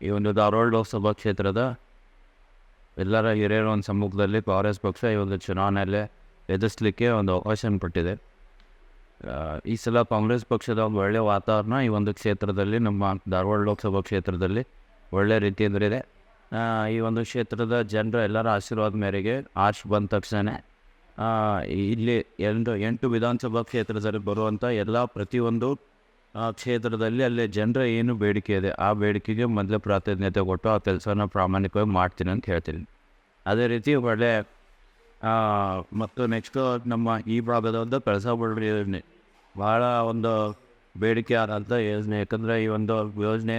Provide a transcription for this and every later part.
ಈ ಒಂದು ಧಾರವಾಡ ಲೋಕಸಭಾ ಕ್ಷೇತ್ರದ ಎಲ್ಲರ ಹಿರಿಯರ ಒಂದು ಸಮ್ಮುಖದಲ್ಲಿ ಕಾಂಗ್ರೆಸ್ ಪಕ್ಷ ಈ ಒಂದು ಚುನಾವಣೆಯಲ್ಲಿ ಎದುರಿಸಲಿಕ್ಕೆ ಒಂದು ಅವಕಾಶ ಪಟ್ಟಿದೆ ಈ ಸಲ ಕಾಂಗ್ರೆಸ್ ಪಕ್ಷದ ಒಂದು ಒಳ್ಳೆಯ ವಾತಾವರಣ ಈ ಒಂದು ಕ್ಷೇತ್ರದಲ್ಲಿ ನಮ್ಮ ಧಾರವಾಡ ಲೋಕಸಭಾ ಕ್ಷೇತ್ರದಲ್ಲಿ ಒಳ್ಳೆಯ ರೀತಿಯಿಂದಿದೆ ಈ ಒಂದು ಕ್ಷೇತ್ರದ ಜನರ ಎಲ್ಲರ ಆಶೀರ್ವಾದ ಮೇರೆಗೆ ಆರ್ಚ್ ಬಂದ ತಕ್ಷಣ ಇಲ್ಲಿ ಎಂಟು ಎಂಟು ವಿಧಾನಸಭಾ ಕ್ಷೇತ್ರದಲ್ಲಿ ಬರುವಂಥ ಎಲ್ಲ ಪ್ರತಿಯೊಂದು ಕ್ಷೇತ್ರದಲ್ಲಿ ಅಲ್ಲಿ ಜನರ ಏನು ಬೇಡಿಕೆ ಇದೆ, ಆ ಬೇಡಿಕೆಗೆ ಮೊದಲೇ ಪ್ರಾಧಾನ್ಯತೆ ಕೊಟ್ಟು ಆ ಕೆಲಸನ ಪ್ರಾಮಾಣಿಕವಾಗಿ ಮಾಡ್ತೀನಿ ಅಂತ ಹೇಳ್ತೀನಿ. ಅದೇ ರೀತಿ ಒಳ್ಳೆ ಮತ್ತು ನೆಕ್ಸ್ಟು ನಮ್ಮ ಈ ಭಾಗದ ಒಂದು ಕೆಲಸ ಯೋಜನೆ. ಭಾಳ ಒಂದು ಬೇಡಿಕೆ ಆದಂಥ ಯೋಜನೆ. ಯಾಕಂದರೆ ಈ ಒಂದು ಯೋಜನೆ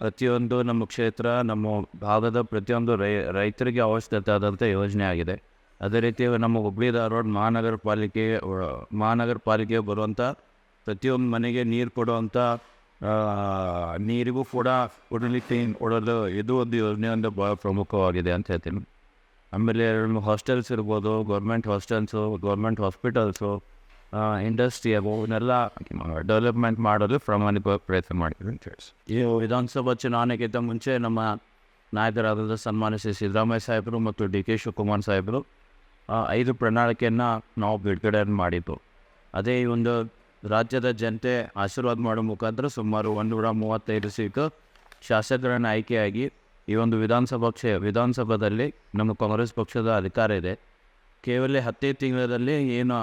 ಪ್ರತಿಯೊಂದು ನಮ್ಮ ಕ್ಷೇತ್ರ, ನಮ್ಮ ಭಾಗದ ಪ್ರತಿಯೊಂದು ರೈ, ರೈತರಿಗೆ ಅವಶ್ಯಕತೆ ಆದಂಥ ಯೋಜನೆ ಆಗಿದೆ. ಅದೇ ರೀತಿ ನಮ್ಮ ಹುಬ್ಬಳ್ಳಿ ಧಾರವಾಡ ಮಹಾನಗರ ಪಾಲಿಕೆ ಮಹಾನಗರ ಪಾಲಿಕೆಗೆ ಬರುವಂಥ ಪ್ರತಿಯೊಂದು ಮನೆಗೆ ನೀರು ಕೊಡುವಂಥ ನೀರಿಗೂ ಕೂಡ ಕುಡಿಲಿಕ್ಕೆ ಕೊಡಲು ಇದು ಒಂದು ಯೋಜನೆ ಒಂದು ಭಾಳ ಪ್ರಮುಖವಾಗಿದೆ ಅಂತ ಹೇಳ್ತೀನಿ. ಆಮೇಲೆ ಹಾಸ್ಟೆಲ್ಸ್ ಇರ್ಬೋದು government hostels government hospitals industry ಅವನ್ನೆಲ್ಲ ಡೆವಲಪ್ಮೆಂಟ್ ಮಾಡಲು ಪ್ರಮಾಣಿಕ ಪ್ರಯತ್ನ ಮಾಡಿದ್ರು ಅಂತ ಹೇಳಿ ಈ ವಿಧಾನಸಭಾ ಚುನಾವಣೆಗಿಂತ ಮುಂಚೆ ನಮ್ಮ ನಾಯಕರಾದ ಸನ್ಮಾನಿಸಿ ಶ್ರೀ ಸಿದ್ದರಾಮಯ್ಯ ಸಾಹೇಬರು ಮತ್ತು ಡಿ ಕೆ ಶಿವಕುಮಾರ್ ಸಾಹೇಬರು ಐದು ಪ್ರಣಾಳಿಕೆಯನ್ನು ನಾವು ಬಿಡುಗಡೆಯನ್ನು ಮಾಡಿದ್ದು. ಅದೇ ಒಂದು ರಾಜ್ಯದ ಜನತೆ ಆಶೀರ್ವಾದ ಮಾಡೋ ಮುಖಾಂತರ ಸುಮಾರು ಒಂದು ನೂರ ಮೂವತ್ತೈದು ಸೀಟು ಶಾಸಕರನ್ನು ಆಯ್ಕೆಯಾಗಿ ಈ ಒಂದು ವಿಧಾನಸಭಾ ಕ್ಷೇ, ವಿಧಾನಸಭಾದಲ್ಲಿ ನಮ್ಮ ಕಾಂಗ್ರೆಸ್ ಪಕ್ಷದ ಅಧಿಕಾರ ಇದೆ. ಕೇವಲ ಹತ್ತೇ ತಿಂಗಳಲ್ಲಿ ಏನು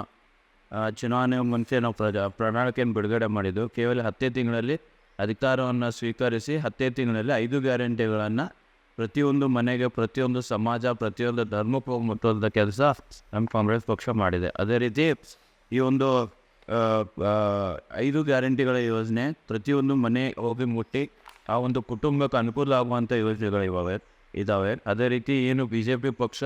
ಚುನಾವಣೆ ಮುಂಚೆ ನಾವು ಪ್ರಜಾ ಪ್ರಣಾಳಿಕೆಯನ್ನು ಬಿಡುಗಡೆ ಮಾಡಿದ್ದು, ಕೇವಲ ಹತ್ತೇ ತಿಂಗಳಲ್ಲಿ ಅಧಿಕಾರವನ್ನು ಸ್ವೀಕರಿಸಿ ಹತ್ತೇ ತಿಂಗಳಲ್ಲಿ ಐದು ಗ್ಯಾರಂಟಿಗಳನ್ನು ಪ್ರತಿಯೊಂದು ಮನೆಗೆ, ಪ್ರತಿಯೊಂದು ಸಮಾಜ, ಪ್ರತಿಯೊಂದು ಧರ್ಮಕ್ಕೂ ಮುಟ್ಟುವಂಥ ಕೆಲಸ ನಮ್ಮ ಕಾಂಗ್ರೆಸ್ ಪಕ್ಷ ಮಾಡಿದೆ. ಅದೇ ರೀತಿ ಈ ಒಂದು ಐದು ಗ್ಯಾರಂಟಿಗಳ ಯೋಜನೆ, ಪ್ರತಿಯೊಂದು ಮನೆ ಹೋಗಿ ಮುಟ್ಟಿ, ಆ ಒಂದು ಕುಟುಂಬಕ್ಕೆ ಅನುಕೂಲ ಆಗುವಂಥ ಯೋಜನೆಗಳು ಇವಾಗ ಇದ್ದಾವೆ. ಅದೇ ರೀತಿ ಏನು ಬಿ ಜೆ ಪಿ ಪಕ್ಷ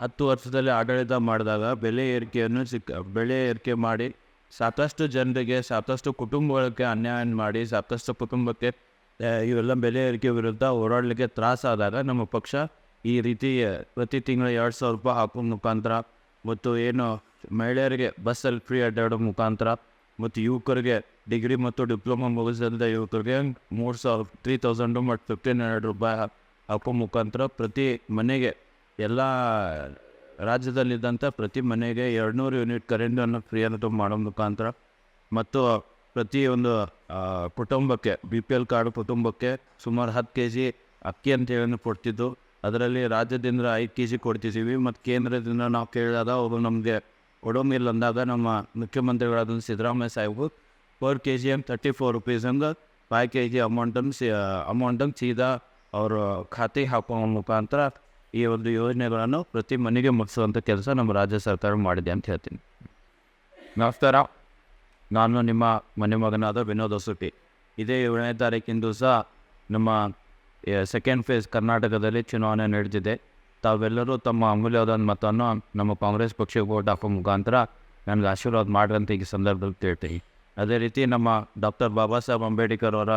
ಹತ್ತು ವರ್ಷದಲ್ಲಿ ಆಡಳಿತ ಮಾಡಿದಾಗ ಬೆಲೆ ಏರಿಕೆಯನ್ನು ಸಿಕ್ಕ ಬೆಲೆ ಏರಿಕೆ ಮಾಡಿ ಸಾಕಷ್ಟು ಜನರಿಗೆ, ಸಾಕಷ್ಟು ಕುಟುಂಬಗಳಿಗೆ ಅನ್ಯಾಯ ಮಾಡಿ, ಸಾಕಷ್ಟು ಕುಟುಂಬಕ್ಕೆ ಇವೆಲ್ಲ ಬೆಲೆ ಏರಿಕೆ ವಿರುದ್ಧ ಹೋರಾಡಲಿಕ್ಕೆ ತ್ರಾಸಾದಾಗ ನಮ್ಮ ಪಕ್ಷ ಈ ರೀತಿ ಪ್ರತಿ ತಿಂಗಳು ಎರಡು ಸಾವಿರ ರೂಪಾಯಿ ಹಾಕೋ ಮುಖಾಂತರ ಮತ್ತು ಏನು ಮಹಿಳೆಯರಿಗೆ ಬಸ್ಸಲ್ಲಿ ಫ್ರೀ ಅಡ್ಡಾಡೋ ಮುಖಾಂತರ ಮತ್ತು ಯುವಕರಿಗೆ ಡಿಗ್ರಿ ಮತ್ತು ಡಿಪ್ಲೊಮಾ ಮುಗಿಸಿದಂಥ ಯುವಕರಿಗೆ ಮೂರು ಸಾವಿರ ತ್ರೀ ತೌಸಂಡು ಮತ್ತು ಫಿಫ್ಟೀನ್ ಹಂಡ್ರೆಡ್ ರೂಪಾಯಿ ಹಾಕ್- ಮುಖಾಂತರ ಪ್ರತಿ ಮನೆಗೆ ಎಲ್ಲ ರಾಜ್ಯದಲ್ಲಿದ್ದಂಥ ಪ್ರತಿ ಮನೆಗೆ ಎರಡುನೂರು ಯೂನಿಟ್ ಕರೆಂಟನ್ನು ಫ್ರೀ ಅನ್ನೋದು ಮಾಡೋ ಮುಖಾಂತರ ಮತ್ತು ಪ್ರತಿ ಒಂದು ಕುಟುಂಬಕ್ಕೆ ಬಿ ಪಿ ಎಲ್ ಕಾರ್ಡ್ ಕುಟುಂಬಕ್ಕೆ ಸುಮಾರು ಹತ್ತು ಕೆ ಜಿ ಅಕ್ಕಿ ಅಂತ ಹೇಳಿ ಕೊಡ್ತಿದ್ದು. ಅದರಲ್ಲಿ ರಾಜ್ಯದಿಂದ ಐದು ಕೊಡ್ತಿದ್ದೀವಿ, ಮತ್ತು ಕೇಂದ್ರದಿಂದ ನಾವು ಕೇಳಿದಾಗ ಅವರು ನಮಗೆ ಕೊಡೋಂಗಿಲ್ಲ ಅಂದಾಗ ನಮ್ಮ ಮುಖ್ಯಮಂತ್ರಿಗಳಾದ ಸಿದ್ದರಾಮಯ್ಯ ಸಾಹೇಬು ಪರ್ ಕೆ ಜಿ ಎಂ ತರ್ಟಿ ಫೋರ್ ರುಪೀಸ್ ಹಂಗೆ ಫೈವ್ ಕೆ ಜಿ ಅಮೌಂಟನ್ನು ಸಿ ಅಮೌಂಟನ್ನು ಸೀದಾ ಅವರು ಖಾತೆಗೆ ಹಾಕೋ ಮುಖಾಂತರ ಈ ಒಂದು ಯೋಜನೆಗಳನ್ನು ಪ್ರತಿ ಮನೆಗೆ ಮುಗಿಸುವಂಥ ಕೆಲಸ ನಮ್ಮ ರಾಜ್ಯ ಸರ್ಕಾರ ಮಾಡಿದೆ ಅಂತ ಹೇಳ್ತೀನಿ. ನಮಸ್ಕಾರ. ನಾನು ನಿಮ್ಮ ಮನೆ ಮಗನಾದ ವಿನೋದ್ ಹೊಸಟಿ. ಇದೇ ಏಳನೇ ತಾರೀಕಿಂದು ದಿವಸ ನಮ್ಮ ಸೆಕೆಂಡ್ ಫೇಸ್ ಕರ್ನಾಟಕದಲ್ಲಿ ಚುನಾವಣೆ ನಡೆದಿದೆ. ತಾವೆಲ್ಲರೂ ತಮ್ಮ ಅಮೂಲ್ಯವಾದ ಮತವನ್ನು ನಮ್ಮ ಕಾಂಗ್ರೆಸ್ ಪಕ್ಷಕ್ಕೆ ವೋಟ್ ಹಾಕೋ ಮುಖಾಂತರ ನನಗೆ ಆಶೀರ್ವಾದ ಮಾಡ್ರಂತ ಈ ಸಂದರ್ಭದಲ್ಲಿ ತಿಳ್ತೀನಿ ಅದೇ ರೀತಿ ನಮ್ಮ ಡಾಕ್ಟರ್ ಬಾಬಾ ಸಾಹೇಬ್ ಅಂಬೇಡ್ಕರ್ ಅವರ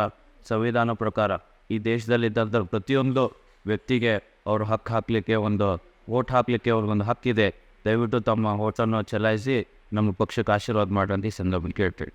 ಸಂವಿಧಾನ ಪ್ರಕಾರ ಈ ದೇಶದಲ್ಲಿದ್ದಂಥ ಪ್ರತಿಯೊಂದು ವ್ಯಕ್ತಿಗೆ ಅವರು ಹಕ್ಕು ಹಾಕಲಿಕ್ಕೆ ಒಂದು ವೋಟ್ ಹಾಕಲಿಕ್ಕೆ ಅವ್ರಿಗೊಂದು ಹಕ್ಕಿದೆ. ದಯವಿಟ್ಟು ತಮ್ಮ ಓಟನ್ನು ಚಲಾಯಿಸಿ ನಮ್ಮ ಪಕ್ಷಕ್ಕೆ ಆಶೀರ್ವಾದ ಮಾಡ್ರಂತ ಈ ಸಂದರ್ಭದಲ್ಲಿ ಕೇಳ್ತೀವಿ